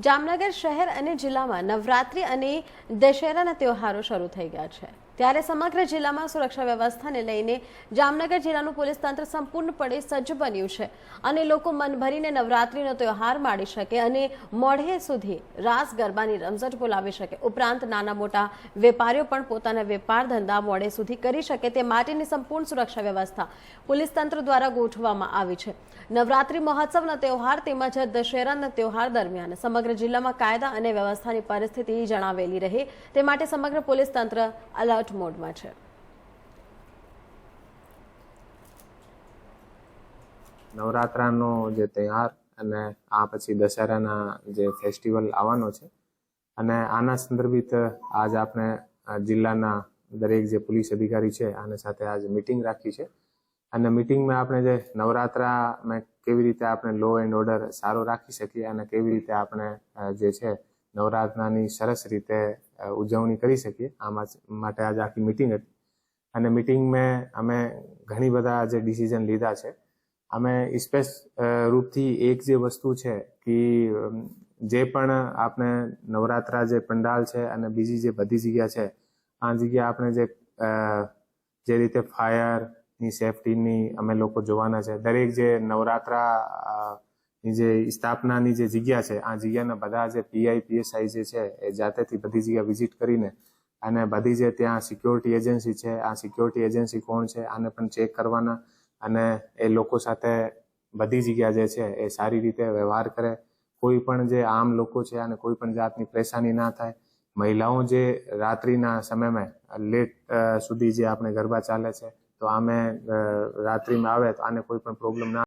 જામનગર શહેર અને જિલ્લામાં નવરાત્રિ અને દશેરાના તહેવારો શરૂ થઈ ગયા છે. ત્યારે સમગ્ર જિલ્લામાં સુરક્ષા વ્યવસ્થાને લઈને જામનગર જિલ્લાનું પોલીસ તંત્ર સંપૂર્ણપણે સજ્જ બન્યું છે. અને લોકો મન ભરીને નવરાત્રિનો તહેવાર માણી શકે અને મોઢે સુધી રાસ ગરબાની રમઝટ બોલાવી શકે. ઉપરાંત નાના મોટા વેપારીઓ પણ પોતાના વેપાર ધંધા મોડે સુધી કરી શકે તે માટેની સંપૂર્ણ સુરક્ષા વ્યવસ્થા પોલીસ તંત્ર દ્વારા ગોઠવવામાં આવી છે. નવરાત્રી મહોત્સવના તહેવાર તેમજ દશેરાના તહેવાર દરમિયાન સમગ્ર જિલ્લામાં કાયદા અને વ્યવસ્થાની પરિસ્થિતિ જણાવેલી રહે તે માટે સમગ્ર પોલીસ તંત્ર અલર્ટ મોડમાં છે. નવરાત્રાનો જે તહેવાર અને આ પછી દશેરાના જે ફેસ્ટિવલ આવવાનો છે અને આના સંદર્ભિત આજ આપણે જિલ્લાના દરેક જે પોલીસ અધિકારી છે આની સાથે આજ મિટિંગ રાખી છે. અને મિટિંગમાં આપણે જે નવરાત્રામાં કેવી રીતે આપણે લો એન્ડ ઓર્ડર સારો રાખી શકીએ અને કેવી રીતે આપણે જે છે નવરાત્રાની સરસ રીતે ઉજવણી કરી શકીએ. આમાં માટે આજે આખી મિટિંગ હતી. અને મિટિંગમાં અમે ઘણી બધા જે ડિસિઝન લીધા છે. અમે સ્પેસ રૂપથી એક જે વસ્તુ છે કે જે પણ આપણે નવરાત્રા જે પંડાલ છે અને બીજી જે બધી જગ્યા છે, આ જગ્યા આપણે જે જે રીતે ફાયરની સેફટીની અમે લોકો જોવાના છે. દરેક જે નવરાત્રા ની જે સ્થાપનાની જે જગ્યા છે, આ જગ્યાના બધા જે પીઆઈ પીએસઆઈ જે છે, એ જાતેથી બધી જગ્યા વિઝિટ કરીને અને બધી જે ત્યાં સિક્યોરિટી એજન્સી છે, આ સિક્યોરિટી એજન્સી કોણ છે, આને પણ ચેક કરવાના અને એ લોકો સાથે બધી જગ્યા જે છે, એ સારી રીતે વ્યવહાર કરે. કોઈ પણ જે આમ લોકો છે, અને કોઈ પણ જાતની પરેશાની ના થાય. મહિલાઓ જે રાત્રિના સમયમાં લેટ સુધી જે આપણે ગરબા ચાલે છે, તો આમે રાત્રિમાં આવે તો આને કોઈ પણ પ્રોબ્લેમ ના